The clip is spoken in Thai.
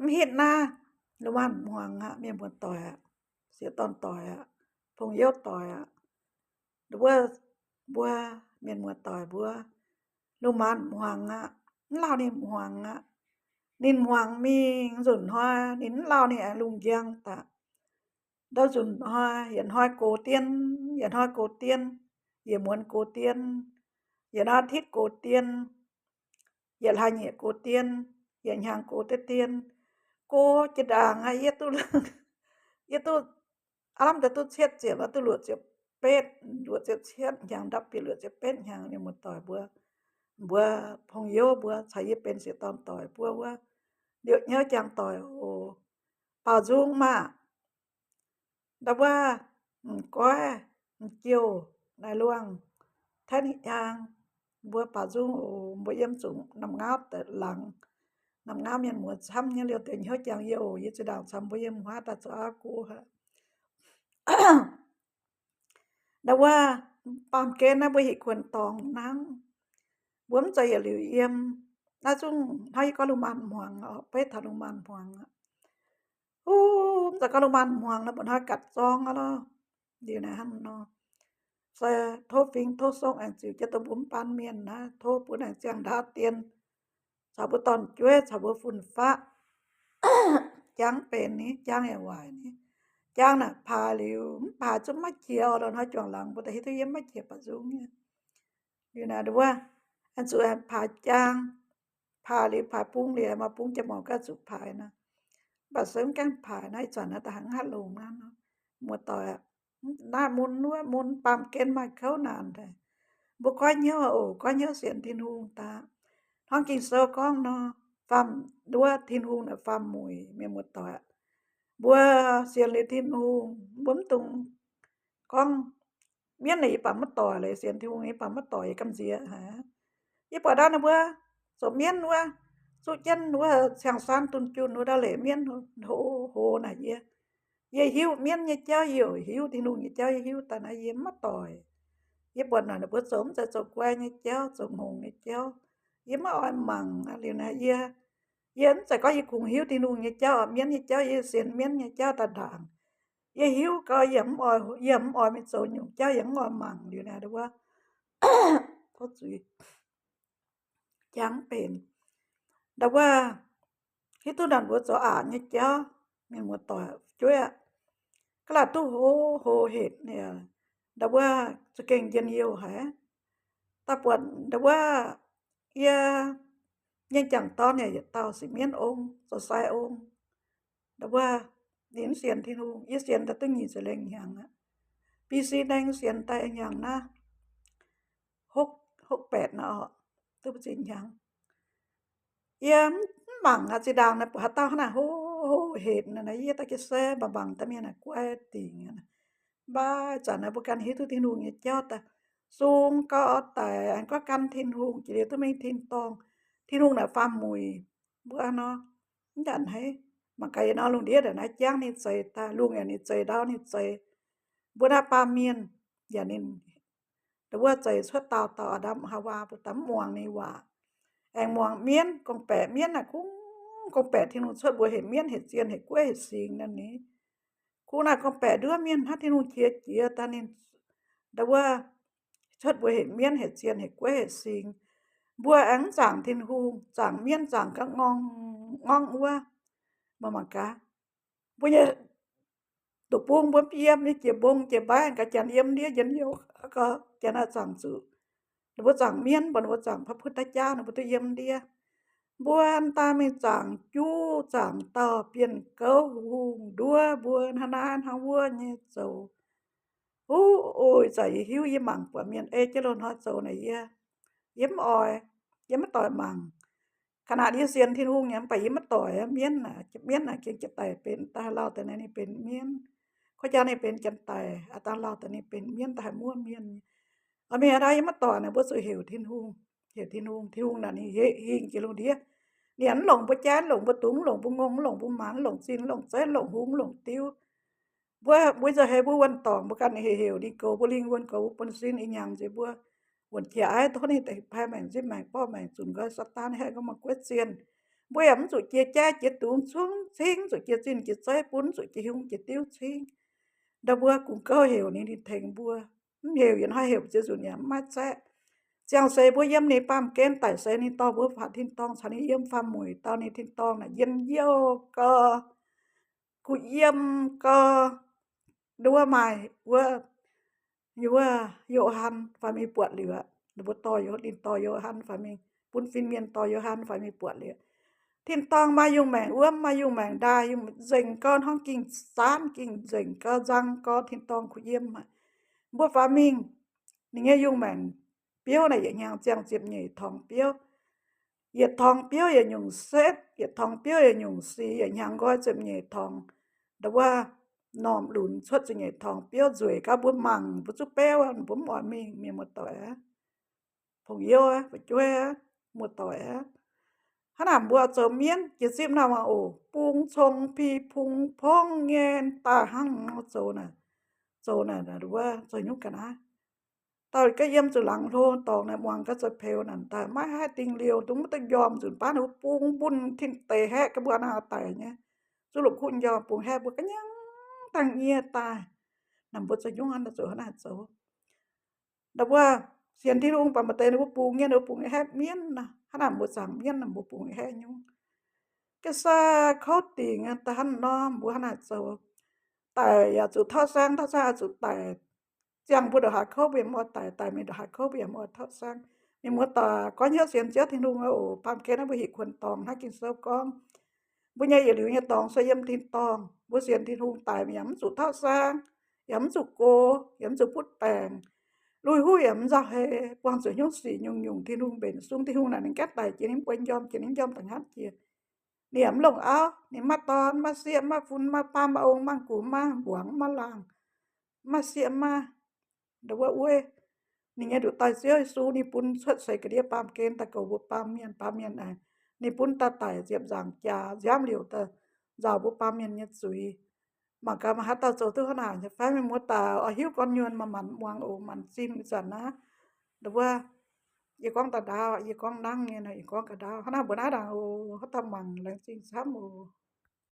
มเห็นนะระว่านมวงอะเมียมวนต่อยอะเสียตอนต่อยอะพงเยี่ยวต่อยอะดูว่าบัวเมียนมวนต่อยบัวลูกมันมวงอะเรานี่มวงอะนินมวงมีสุน hoa นินเราเนี่ยลุงเกียงตะดาวสุน hoa hiện hoa cổ tiên hiện hoa cổ tiên hiện muốn cổ tiên hiện hoa thiết cổ tiên hiện hai nhẹ cổ tiên hiện hàng cổ tết tiên ก็จะด่งไงยตุลยตุอารมณ์แต่ตุเช็ดเจ็บตุหลวดเจ็บเป็ดหลวดเจ็บเช็ดอย่างดับเปหลอดเจ็บเป็ดอย่างนี้หมดต่อยบัวบัวพงโยบัวใช้ยเป็นเสียตอนต่อยบัวว่าเดี๋ยวเนื้อจางต่อยโอ้ป่าจุงมาดับว่าก้อยเกี่ยวในลวงแท่นยางบัวป่าจุงโอ้บัวยี่ยจุงน้ำงาแต่หลังน้ำน้ำยันหมดช้ำยันเลี้ยวเตียงเฮาจังเยี่ยวยึดจะดาวช้ำพยมหัวตาจ้ากูฮะดาว่าปามเกนนะบุหิควรตองนั่งบวมใจอย่าหลิวเอี่ยมน้าจุ้งให้กอลุมันห่วงอ๋อไปทะลุมันห่วงออู้จากกอลุมันห่วงแล้วบนห้ากัดจองแล้วเดี๋ยวนะฮันนอเสโทบฟิงทบซ่งแองจิวจะตบุ้มปานเมียนนะทบปุ่นแองจียงดาเตียนชาวบุตอนจ้วยชาวบุฟุนฟ้าจ้างเป็นนี้จ้างแอวายนี้จ้างน่ะพาเลียวพาจุ๊มมาเขียวโดนหัวจวงหลังบุตรให้ตัวเย็บมมะเขียวปะจุงเงี้ยอยู่นะดูว่าอันสุดอันพาจ้างพาเลียวพาปุ้งเหลียมาปุ้งจะมอกระสุดพายนะบัดเสริมแก้งพายใน้ันทร์นะแต่หังฮัลโหลงั่นะมัวต่อยหน้ามุนนู้มุนปามเกณฑ์มาเขานานเลยบุก้อยเยอะโอ้ก้อยเยอะเสียนที่นูตาท้องกิงโซก้องนอฟัมดัวทินฮุงนะฟัมมวยเมียมดต่อบัวเสียนเลยทินฮุงบุ้มตุงก้องเมียนไหนปั๊มมาต่อเลยเสียนทินฮุงไอ้ปั๊มมาต่อยกำเสียหาอีปอดานะบัวสมเมียนบัวสุจันบัวเสียงซานตุนจุนบัวดาเลยเมียนโหโหน่ะเยอะเยหิวเมียนเยเจ้าหิวหิวทินฮุงเยเจ้าหิวตานะเยมาต่อย với bọn nó bữa sớm sẽ sổ qua như cháu sổ ngủ như cháu ยิ่งมอ่อนมั่งอะไรนะเยอะยิ่งจะก็ยิ่งคงหิวที่นู่นเงี้เจ้าเมียนเงี้เจ้าเยี่เสียนเมียนเงี้เจ้าตาด่างยังหิวก็ยิ่งอ่อยย่งอ่อยไม่โซนอยู่เจ้ายิ่งอ่อนมั่งอยู่นะดรว่าพระจุ๋ยยังเป็นแต่ว่าที่ตู้ดันหัวจ่อ่านเงี้ยเจ้าเมียนหมดต่อจุชยอะกระดาตู้โหโหเห็ดเนี่ยแต่ว่าจะเก่งยันหิวแฮะตาปวดแต่ว่าเอายังจังตอนเนี่ยตาสิเมียนองสดใสองแต่ว่าดินเสียนที่นูยเสียนแต่ต้องหยีเสลงอย่างอ่ะปีซีแดงเสียนแต่อย่างนะหกหกแปดเนาะตัวจริงอย่างเอ้มบังอาจจะดังนะปะต้าขนาดโหเห็ดนะนะเยตะเกเสบบังแต่เมียนะกวยติงนะบ้าจานะพวกกันเหตุที่นูเนี่ยเจ้าแต่ซูงก็แต่อันก็กำทินหุงจีเดียวตัวไม่ทินตองทินหุงน่ะฟ้ามุยเบื่อเนาะยันให้มันไก่เนาะลุงเดียดนะจ้างนี่ใจตาลุงอย่างนี้ใจดาวนี่ใจบุญอาปาเมียนอย่างนี้แต่ว่าใจชดตาต่อดำฮาวาปุตตมวงนี่ว่าแองมวงเมียนกองแปะเมียนน่ะคุ้งกองแปะที่นู่วยบัวเห็ดเมียนเห็ดเจียนเห็ดกล้วยเห็ดสิงนั่นนี้คุณน่ะกองแปะด้วยเมียนฮัทที่นูงเจียเจียตานินแต่ว่า chất bùa hệ miên hệ chiên hệ quê hệ sinh bùa áng giảng thiên hu giảng miên giảng các ngon ngon ua mà mà cá bùa nhẹ tụ buông bấm yếm đi chè buông chè ba cả chèn yếm đi dân yêu có chèn là giảng sự nó giảng miên bọn nó giảng pháp phật cha nó bùi yếm đi bùa buôn ta mình chẳng chú chẳng tờ biển cấu hùng đua bùa hà nan hàng vua như sầu ฮู้โอ้ยใจหิ้วยิ้มมังปวดเมียนเอเจโลนฮอตโซไในเยี่ยยิ้มอ่อยยิ้มมาต่อยมังขนาดที่เซียนที่หุ้งี่ยไปยิ้มมาต่อยเมียนน่ะเมียนน่ะเก่งจะแต่เป็นตาเราแต่ในนี้เป็นเมียนข้าจะในเป็นจันแต่ตาเราแต่นี้เป็นเมียนแต่ม้วนเมียนเอาไมียอะไรยิ้มมาต่อยนะบุษย์เหวที่ฮุ้งเหวที่ฮุ้งที่ฮุ้งนั่นนี่เฮียงเจโลนเดียเหนียนหลงปะแจ้หลงปะตุ้งหลงปะงงหลงปะหมันหลงซีนหลงเซ่หลงหุ่งหลงติ้ว bua bua giờ hay bua quan tòng bua căn hiểu hiểu đi cầu bua linh quan cầu bua xin anh nhàng gì bua quan kia ai thôi này tại phải mảnh gì mảnh bao mảnh sùn cái sát tan hay có mà quyết xiên bua em rồi chia cha chia tuôn xuống xin rồi chia xin chia sai bún rồi chia hung chia tiêu xin đâu bua cũng có hiểu nên thì thành bua hiểu yên hay hiểu chứ rồi nhà mát sẽ chàng xây bua yếm này pam kén tại xây này to bua phạt thiên tông sáng này yếm pha mùi tao này thiên tông là yên yêu cơ cụ yếm cơ đua mày vừa vừa yo han phải lửa nó bút to yo tin to yo bún phim miên to yo han phải mi lửa thiên tong mai dùng mảng ướm mai dùng dùng con hong kinh sán kinh dành cơ răng có thiên tong của yếm mà bút phá mình nên nghe này dễ nhàng chàng diệp thòng biếu yết thòng biếu yết nhung xét yết thòng biếu yết nhung si yết gói diệp nhỉ thòng đó qua นอมหลุนชดจะไงทองเปี้ยวจุยก็บุ้มมังบุ้มจุเป้วบุ้มอ่อนมีมีหมดต่อยผงเยี่ยวบุ้มจุ้ยหมดต่อยขนาดบัวเจอเมียนจิตซิมนามาโอปุงชงพีพุงพ้องเงินตาหังโจน่ะโจน่ะนะหรือว่าโจยุกกันนะตอนก็เยี่ยมจุหลังโทนตองในมวงก็จะเพลนั่นแต่ไม่ให้ติงเลียวตุ้งต้องยอมจุนป้าหนูปุงบุญทิ้งเตะแหกกระบวนอาแต่เนี่ยสรุปคุณยอมปุงแหกบุกกันยัง tăng ia ta nằm bút cho chúng ăn là chỗ hả chỗ đọc qua xiên thi luôn và mặt tên nó bù nghe nó bù nghe hết miên nà hắn làm bút giảm miên nằm bút bù nghe hết nhung cái xa khó tì nghe ta hắn nó bù hắn là chỗ tại chủ thoát sang thoát ra chủ tại chẳng bút được hạt khó bị mua tại tại mình được hạt khó bị mua thoát sang mình mua tà có nhớ xiên chết thì luôn ở phạm kia nó bị hị quần tòm hát kinh sơ con bu nhai yểu nhai tong so yem tin tong bu xiên tin hung tài yếm sụ thao sang yếm sụ cô yếm sụ bút bèng lùi hu yếm ra hề quang sụ nhung xì nhung nhung tin hung bền xuống tin hung là nên cách tài chỉ nên quên yom chỉ nên yom tầng hát chia niệm lồng áo niệm ma ton ma xiêm ma phun ma pa ma ông mang cú ma buang ma làng ma xiêm ma đâu có uê nên nghe được tài xíu su ni pun xuất xây cái đĩa pam kén ta cầu bộ pam miên pam miên này Nipun tata diệp giảng cha giám liệu tờ giàu bố ba miền nhất suy mà cả mà hát ta chỗ thứ hơn nào nhập phái mình mua ta ở hiếu con nhuần mà mặn muang ổ mặn xin cái sản á đúng không y con ta đào y con đang nghe này y con cả đào hắn nào bữa nào đào hát ta mặn là xin sám ồ